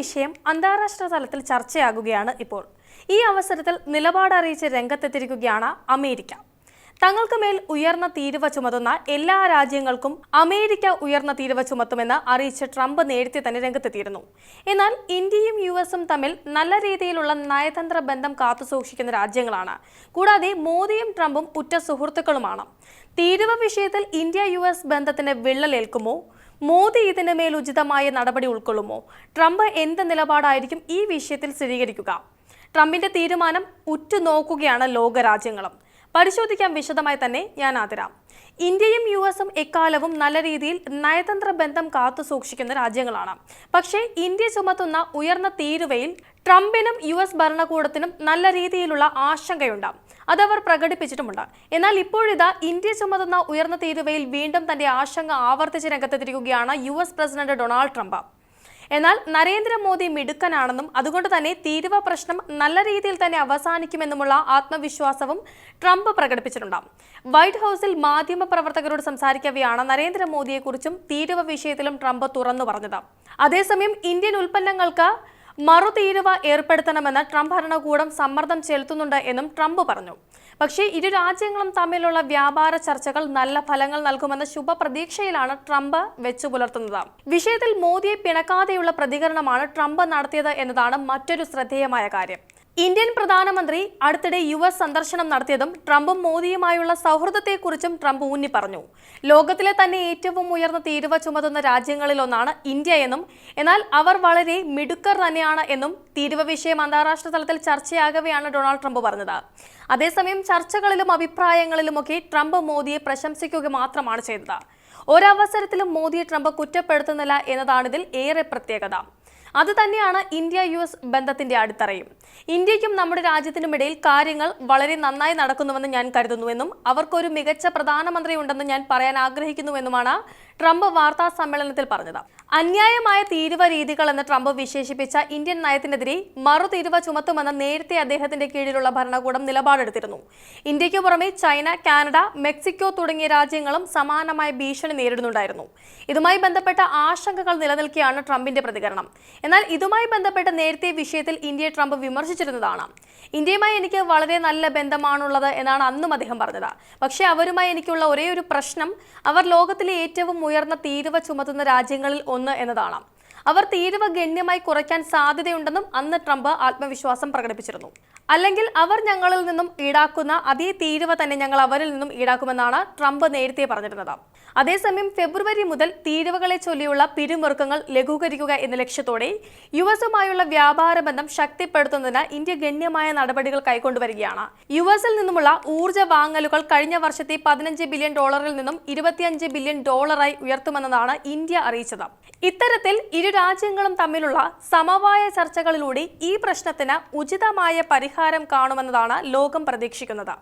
വിഷയം അന്താരാഷ്ട്ര തലത്തിൽ ചർച്ചയാകുകയാണ് ഇപ്പോൾ. ഈ അവസരത്തിൽ നിലപാട് അറിയിച്ച് രംഗത്തെത്തിയിരിക്കുകയാണ് അമേരിക്ക. തങ്ങൾക്ക് മേൽ ഉയർന്ന തീരുവ ചുമത്തുന്ന എല്ലാ രാജ്യങ്ങൾക്കും അമേരിക്ക ഉയർന്ന തീരുവ ചുമത്തുമെന്ന് അറിയിച്ച് ട്രംപ് നേരത്തെ തന്നെ രംഗത്തെത്തിയിരുന്നു. എന്നാൽ ഇന്ത്യയും യു എസും തമ്മിൽ നല്ല രീതിയിലുള്ള നയതന്ത്ര ബന്ധം കാത്തുസൂക്ഷിക്കുന്ന രാജ്യങ്ങളാണ്. കൂടാതെ മോദിയും ട്രംപും ഉറ്റ സുഹൃത്തുക്കളുമാണ്. തീരുവ വിഷയത്തിൽ ഇന്ത്യ യു എസ് ബന്ധത്തിന് വിള്ളലേൽക്കുമോ? മോദി ഇതിന് മേൽ ഉചിതമായ നടപടി ഉൾക്കൊള്ളുമോ? ട്രംപ് എന്ത് നിലപാടായിരിക്കും ഈ വിഷയത്തിൽ സ്ഥിരീകരിക്കുക? ട്രംപിന്റെ തീരുമാനം ഉറ്റുനോക്കുകയാണ് ലോകരാജ്യങ്ങളും. പരിശോധിക്കാൻ വിശദമായി തന്നെ ഞാൻ ആതിരാം. ഇന്ത്യയും യു എസും എക്കാലവും നല്ല രീതിയിൽ നയതന്ത്ര ബന്ധം കാത്തു സൂക്ഷിക്കുന്ന രാജ്യങ്ങളാണ്. പക്ഷേ ഇന്ത്യ ചുമത്തുന്ന ഉയർന്ന തീരുവയിൽ ട്രംപിനും യു എസ് ഭരണകൂടത്തിനും നല്ല രീതിയിലുള്ള ആശങ്കയുണ്ട്. അതവർ പ്രകടിപ്പിച്ചിട്ടുമുണ്ട്. എന്നാൽ ഇപ്പോഴിതാ ഇന്ത്യ ചുമതുന്ന ഉയർന്ന തീരുവയിൽ വീണ്ടും തന്റെ ആശങ്ക ആവർത്തിച്ച് രംഗത്തെത്തിരിക്കുകയാണ് U S president Donald Trump. എന്നാൽ നരേന്ദ്രമോദി മിടുക്കനാണെന്നും അതുകൊണ്ട് തന്നെ തീരുവ പ്രശ്നം നല്ല രീതിയിൽ തന്നെ അവസാനിക്കുമെന്നുമുള്ള ആത്മവിശ്വാസവും ട്രംപ് പ്രകടിപ്പിച്ചിട്ടുണ്ട്. വൈറ്റ് ഹൌസിൽ മാധ്യമപ്രവർത്തകരോട് സംസാരിക്കവെയാണ് നരേന്ദ്രമോദിയെക്കുറിച്ചും തീരുവ വിഷയത്തിലും ട്രംപ് തുറന്നു പറഞ്ഞത്. അതേസമയം ഇന്ത്യൻ ഉൽപ്പന്നങ്ങൾക്ക് മറുതീരുവ ഏർപ്പെടുത്തണമെന്ന് ട്രംപ് ഭരണകൂടം സമ്മർദ്ദം ചെലുത്തുന്നുണ്ട് എന്നും ട്രംപ് പറഞ്ഞു. പക്ഷേ ഇരു രാജ്യങ്ങളും തമ്മിലുള്ള വ്യാപാര ചർച്ചകൾ നല്ല ഫലങ്ങൾ നൽകുമെന്ന ശുഭപ്രതീക്ഷയിലാണ് ട്രംപ് വെച്ചു പുലർത്തുന്നത് വിഷയത്തിൽ മോദിയെ പിണക്കാതെയുള്ള പ്രതികരണമാണ് ട്രംപ് നടത്തിയത് എന്നതാണ് മറ്റൊരു ശ്രദ്ധേയമായ കാര്യം. ഇന്ത്യൻ പ്രധാനമന്ത്രി അടുത്തിടെ യു എസ് സന്ദർശനം നടത്തിയതും ട്രംപും മോദിയുമായുള്ള സൗഹൃദത്തെക്കുറിച്ചും ട്രംപ് ഊന്നി പറഞ്ഞു ലോകത്തിലെ തന്നെ ഏറ്റവും ഉയർന്ന തീരുവ ചുമതുന്ന രാജ്യങ്ങളിലൊന്നാണ് ഇന്ത്യ എന്നും എന്നാൽ അവർ വളരെ മിടുക്കർ തന്നെയാണ് എന്നും തീരുവ വിഷയം അന്താരാഷ്ട്ര തലത്തിൽ ചർച്ചയാകവെയാണ് ഡൊണാൾഡ് ട്രംപ് പറഞ്ഞത്. അതേസമയം ചർച്ചകളിലും അഭിപ്രായങ്ങളിലുമൊക്കെ ട്രംപ് മോദിയെ പ്രശംസിക്കുക മാത്രമാണ് ചെയ്തത്. ഒരവസരത്തിലും മോദിയെ ട്രംപ് കുറ്റപ്പെടുത്തുന്നില്ല എന്നതാണിതിൽ ഏറെ പ്രത്യേകത. അത് തന്നെയാണ് ഇന്ത്യ യു എസ് ബന്ധത്തിന്റെ അടിത്തറയും. ഇന്ത്യക്കും നമ്മുടെ രാജ്യത്തിനുമിടയിൽ കാര്യങ്ങൾ വളരെ നന്നായി നടക്കുന്നുവെന്ന് ഞാൻ കരുതുന്നുവെന്നും അവർക്കൊരു മികച്ച പ്രധാനമന്ത്രി ഉണ്ടെന്ന് ഞാൻ പറയാൻ ആഗ്രഹിക്കുന്നുവെന്നുമാണ് ട്രംപ് വാർത്താ സമ്മേളനത്തിൽ പറഞ്ഞത്. അന്യായമായ തീരുവ രീതികൾ എന്ന് ട്രംപ് വിശേഷിപ്പിച്ച ഇന്ത്യൻ നയത്തിനെതിരെ മറു തീരുവ ചുമത്തുമെന്ന് നേരത്തെ അദ്ദേഹത്തിന്റെ കീഴിലുള്ള ഭരണകൂടം നിലപാടെടുത്തിരുന്നു. ഇന്ത്യയ്ക്ക് പുറമെ ചൈന കാനഡ മെക്സിക്കോ തുടങ്ങിയ രാജ്യങ്ങളും സമാനമായ ഭീഷണി നേരിടുന്നുണ്ടായിരുന്നു. ഇതുമായി ബന്ധപ്പെട്ട ആശങ്കകൾ നിലനിൽക്കെയാണ് ട്രംപിന്റെ പ്രതികരണം. എന്നാൽ ഇതുമായി ബന്ധപ്പെട്ട നേരത്തെ വിഷയത്തിൽ ഇന്ത്യയെ ട്രംപ് വിമർശിച്ചിരുന്നതാണ്. ഇന്ത്യയുമായി എനിക്ക് വളരെ നല്ല ബന്ധമാണുള്ളത് എന്നാണ് അന്നും അദ്ദേഹം പറഞ്ഞത്. പക്ഷെ അവരുമായി എനിക്കുള്ള ഒരേ ഒരു പ്രശ്നം അവർ ലോകത്തിലെ ഏറ്റവും ഉയർന്ന തീരുവ ചുമത്തുന്ന രാജ്യങ്ങളിൽ ഒന്ന് എന്നതാണ്. അവർ തീരുവ ഗണ്യമായി കുറയ്ക്കാൻ സാധ്യതയുണ്ടെന്നും അന്ന് ട്രംപ് ആത്മവിശ്വാസം പ്രകടിപ്പിച്ചിരുന്നു. അല്ലെങ്കിൽ അവർ ഞങ്ങളിൽ നിന്നും ഈടാക്കുന്ന അതേ തീരുവ തന്നെ ഞങ്ങൾ അവരിൽ നിന്നും ഈടാക്കുമെന്നാണ് ട്രംപ് നേരത്തെ പറഞ്ഞിരുന്നത്. അതേസമയം ഫെബ്രുവരി മുതൽ തീരുവകളെ ചൊല്ലിയുള്ള പിരിമുറുക്കങ്ങൾ ലഘൂകരിക്കുക എന്ന ലക്ഷ്യത്തോടെ യു എസുമായുള്ള വ്യാപാര ബന്ധം ശക്തിപ്പെടുത്തുന്നതിന് ഇന്ത്യ ഗണ്യമായ നടപടികൾ കൈക്കൊണ്ടുവരികയാണ്. യു എസിൽ നിന്നുമുള്ള ഊർജ വാങ്ങലുകൾ കഴിഞ്ഞ വർഷത്തെ പതിനഞ്ച് ബില്യൺ ഡോളറിൽ നിന്നും ഇരുപത്തിയഞ്ച് ബില്യൺ ഡോളറായി ഉയർത്തുമെന്നതാണ് ഇന്ത്യ അറിയിച്ചത്. ഇത്തരത്തിൽ ഇരു രാജ്യങ്ങളും തമ്മിലുള്ള സമവായ ചർച്ചകളിലൂടെ ഈ പ്രശ്നത്തിന് ഉചിതമായ പരിഹാരം കാണുമെന്നതാണ് ലോകം പ്രതീക്ഷിക്കുന്നത്.